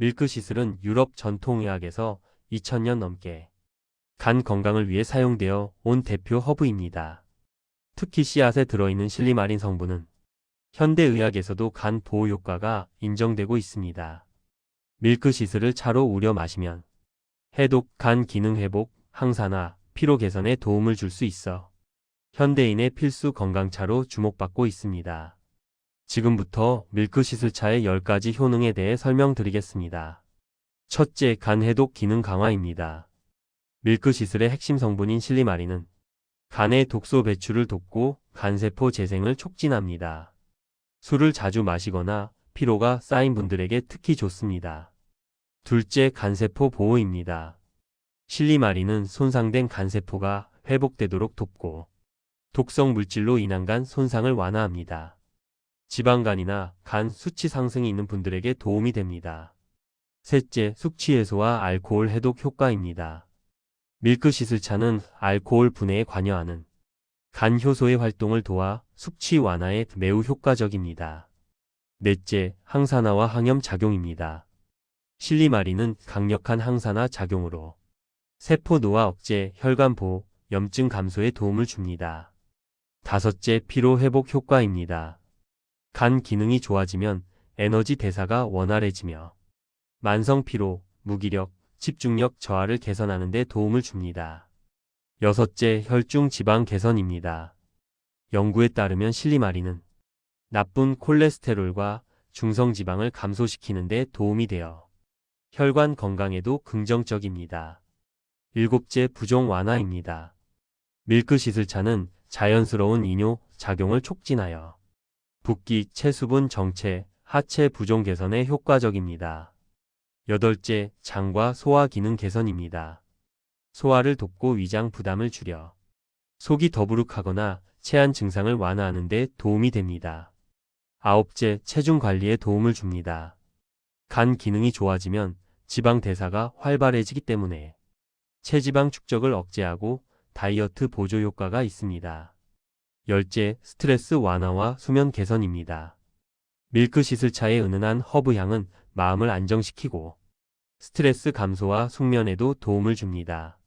밀크시슬은 유럽 전통의학에서 2000년 넘게 간 건강을 위해 사용되어 온 대표 허브입니다. 특히 씨앗에 들어있는 실리마린 성분은 현대의학에서도 간 보호 효과가 인정되고 있습니다. 밀크시슬을 차로 우려 마시면 해독, 간 기능 회복, 항산화, 피로 개선에 도움을 줄 수 있어 현대인의 필수 건강차로 주목받고 있습니다. 지금부터 밀크시슬차의 10가지 효능에 대해 설명드리겠습니다. 첫째, 간 해독 기능 강화입니다. 밀크시슬의 핵심 성분인 실리마린은 간의 독소 배출을 돕고 간세포 재생을 촉진합니다. 술을 자주 마시거나 피로가 쌓인 분들에게 특히 좋습니다. 둘째, 간세포 보호입니다. 실리마린은 손상된 간세포가 회복되도록 돕고 독성 물질로 인한 간 손상을 완화합니다. 지방간이나 간 수치 상승이 있는 분들에게 도움이 됩니다. 셋째, 숙취 해소와 알코올 해독 효과입니다. 밀크시슬차는 알코올 분해에 관여하는 간 효소의 활동을 도와 숙취 완화에 매우 효과적입니다. 넷째, 항산화와 항염 작용입니다. 실리마린은 강력한 항산화 작용으로 세포 노화 억제, 혈관 보호, 염증 감소에 도움을 줍니다. 다섯째, 피로 회복 효과입니다. 간 기능이 좋아지면 에너지 대사가 원활해지며 만성 피로, 무기력, 집중력 저하를 개선하는 데 도움을 줍니다. 여섯째, 혈중 지방 개선입니다. 연구에 따르면 실리마린은 나쁜 콜레스테롤과 중성 지방을 감소시키는 데 도움이 되어 혈관 건강에도 긍정적입니다. 일곱째, 부종 완화입니다. 밀크시슬차는 자연스러운 이뇨 작용을 촉진하여 붓기, 체수분 정체, 하체 부종 개선에 효과적입니다. 여덟째, 장과 소화 기능 개선입니다. 소화를 돕고 위장 부담을 줄여 속이 더부룩하거나 체한 증상을 완화하는 데 도움이 됩니다. 아홉째, 체중 관리에 도움을 줍니다. 간 기능이 좋아지면 지방 대사가 활발해지기 때문에 체지방 축적을 억제하고 다이어트 보조 효과가 있습니다. 열째, 스트레스 완화와 수면 개선입니다. 밀크시슬 차의 은은한 허브 향은 마음을 안정시키고 스트레스 감소와 숙면에도 도움을 줍니다.